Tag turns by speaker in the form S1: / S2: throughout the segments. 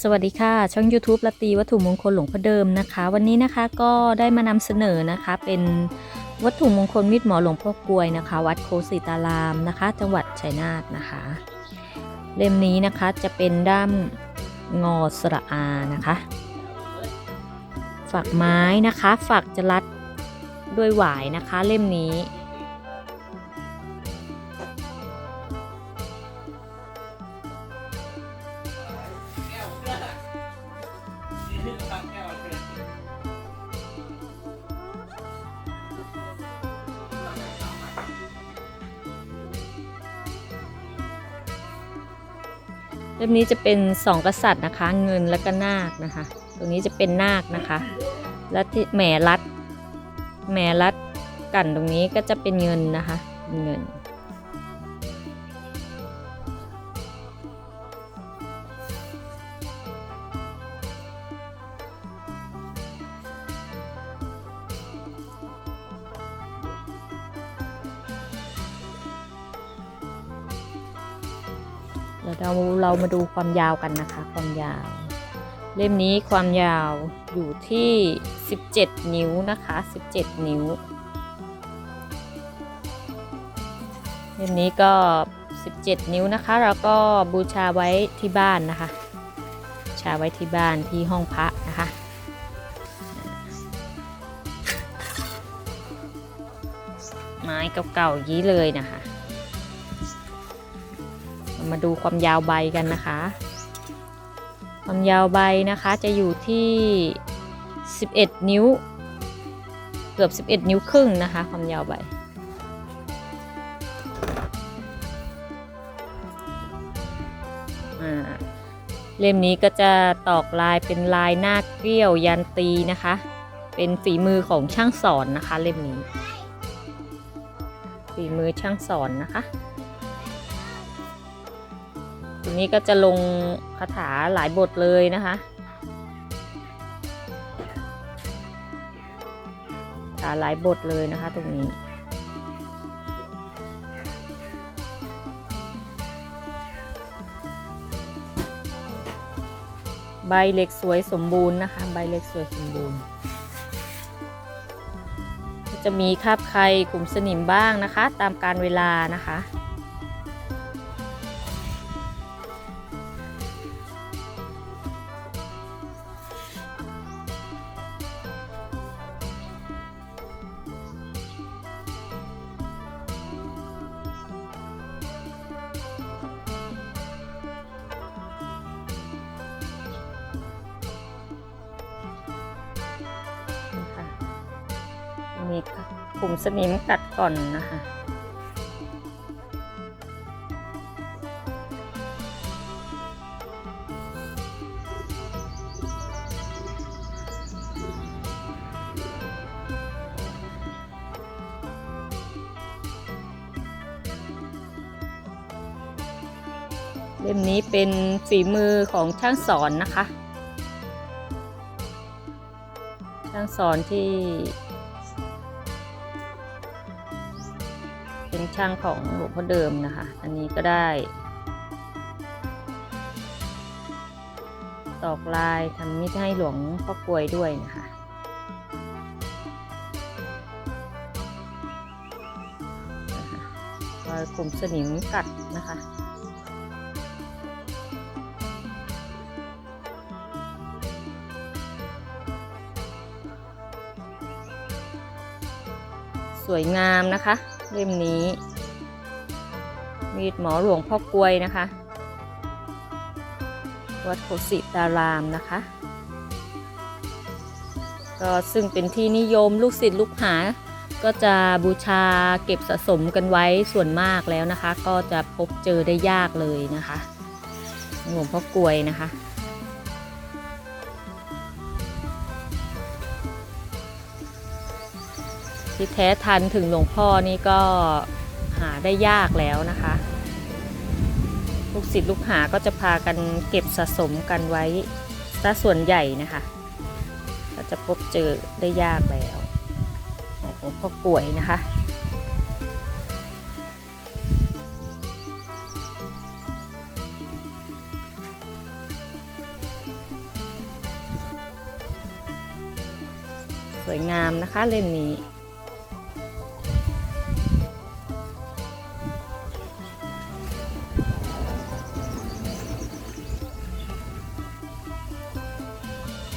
S1: สวัสดีค่ะ ช่อง YouTube ละตีวัตถุมงคลหลวงพ่อเดิมนะคะ วันนี้นะคะก็ได้มานำเสนอนะคะ เป็นวัตถุมงคลมิตรหมอหลวงพ่อกวยนะคะ วัดโคสิตารามนะคะ จังหวัดชัยนาทนะคะ เล่มนี้นะคะจะเป็นด้ามงอสระอานะคะ ฝักไม้นะคะ ฝักจะรัดด้วยหวายนะคะ เล่มนี้ ล่มนี้จะเป็นสองกษัตริย์นะคะ เงินและก็นาคนะคะ ตรงนี้จะเป็นนาคนะคะและที่แหมรัดแหมรัดกันตรงนี้ก็จะเป็นเงินนะคะเป็นเงิน เดี๋ยวเราเรามาดูความยาวกันนะคะ ความยาว เล่มนี้ความยาวอยู่ที่ 17 นิ้วนะคะ 17 นิ้ว เล่มนี้ก็ 17 นิ้วนะคะแล้วก็บูชาไว้ที่บ้านนะคะชาไว้ที่บ้านที่ห้องพระนะคะไม้เก่าๆนี้เลยนะคะ มาดูความยาวใบกันนะคะ ความยาวใบนะคะจะอยู่ที่ 11 นิ้ว เกือบ 11 นิ้วครึ่งนะคะ ความยาวใบเล่มนี้ก็จะตอกลายเป็นลายหน้าเกลี้ยวยันตีนะคะ เป็นฝีมือของช่างสอนนะคะ เล่มนี้ ฝีมือช่างสอนนะคะ ทีนี้ก็จะลงคาถาหลายบทเลยนะคะคาถาหลายบทเลยนะคะตรงนี้ใบเล็กสวยสมบูรณ์นะคะ ใบเล็กสวยสมบูรณ์ จะมีคาบไข่กลุ่มสนิมบ้างนะคะ ตามการเวลานะคะ มีกลุ่มสนิมกัดก่อนนะคะเล่มนี้เป็นฝีมือของช่างสอนนะคะ ช่างสอนที่ เป็นช่างของหลวงพ่อเดิมนะคะ อันนี้ก็ได้ ตอกลายทำมิตรให้หลวงพ่อกลวยด้วยนะคะนะคะรอยกลุ่มสนิมกัดนะคะสวยงามนะคะ เล่มนี้ มีดหมอหลวงพ่อกลวยนะคะ วัดโคสิตารามนะคะ ก็ซึ่งเป็นที่นิยมลูกศิษย์ลูกหา ก็จะบูชาเก็บสะสมกันไว้ส่วนมากแล้วนะคะ ก็จะพบเจอได้ยากเลยนะคะ หลวงพ่อกลวยนะคะ ที่แท้ทันถึงหลวงพ่อนี่ก็หาได้ยากแล้วนะคะ ลูกศิษย์ลูกหาก็จะพากันเก็บสะสมกันไว้ซะส่วนใหญ่นะคะ ก็จะพบเจอได้ยากแล้วหลวงพ่อกลวยนะคะสวยงามนะคะเล่มนี้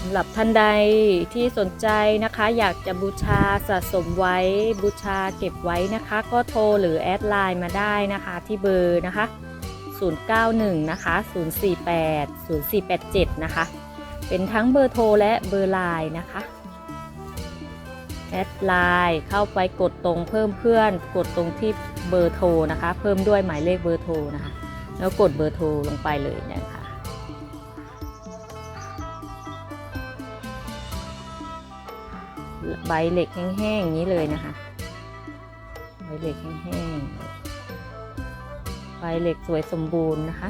S1: ำหรับท่านใดที่สนใจนะคะ อยากจะบูชาสะสมไว้บูชาเก็บไว้นะคะ ก็โทรหรือแอดไลน์มาได้นะคะที่เบอร์นะคะ 091 นะคะ 048 0487 นะคะ เป็นทั้งเบอร์โทรและเบอร์ไลน์นะคะแอดไลน์เข้าไปกดตรงเพิ่มเพื่อน กดตรงที่เบอร์โทรนะคะ เพิ่มด้วยหมายเลขเบอร์โทรนะคะ แล้วกดเบอร์โทรลงไปเลยนะ ใบเหล็กแห้งๆอย่างนี้เลยนะคะ ใบเหล็กแห้งๆใบเหล็กสวยสมบูรณ์นะคะ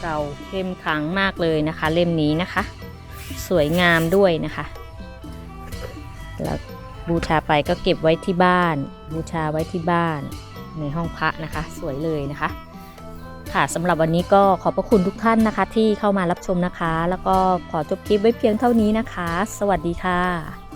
S1: เก่าเข้มขังมากเลยนะคะ เล่มนี้นะคะ สวยงามด้วยนะคะแล้วบูชาไปก็เก็บไว้ที่บ้าน บูชาไว้ที่บ้านในห้องพระนะคะ สวยเลยนะคะ ค่ะสำหรับวันนี้ก็ขอบพระคุณทุกท่านนะคะ ที่เข้ามารับชมนะคะ แล้วก็ขอจบคลิปไว้เพียงเท่านี้นะคะ สวัสดีค่ะ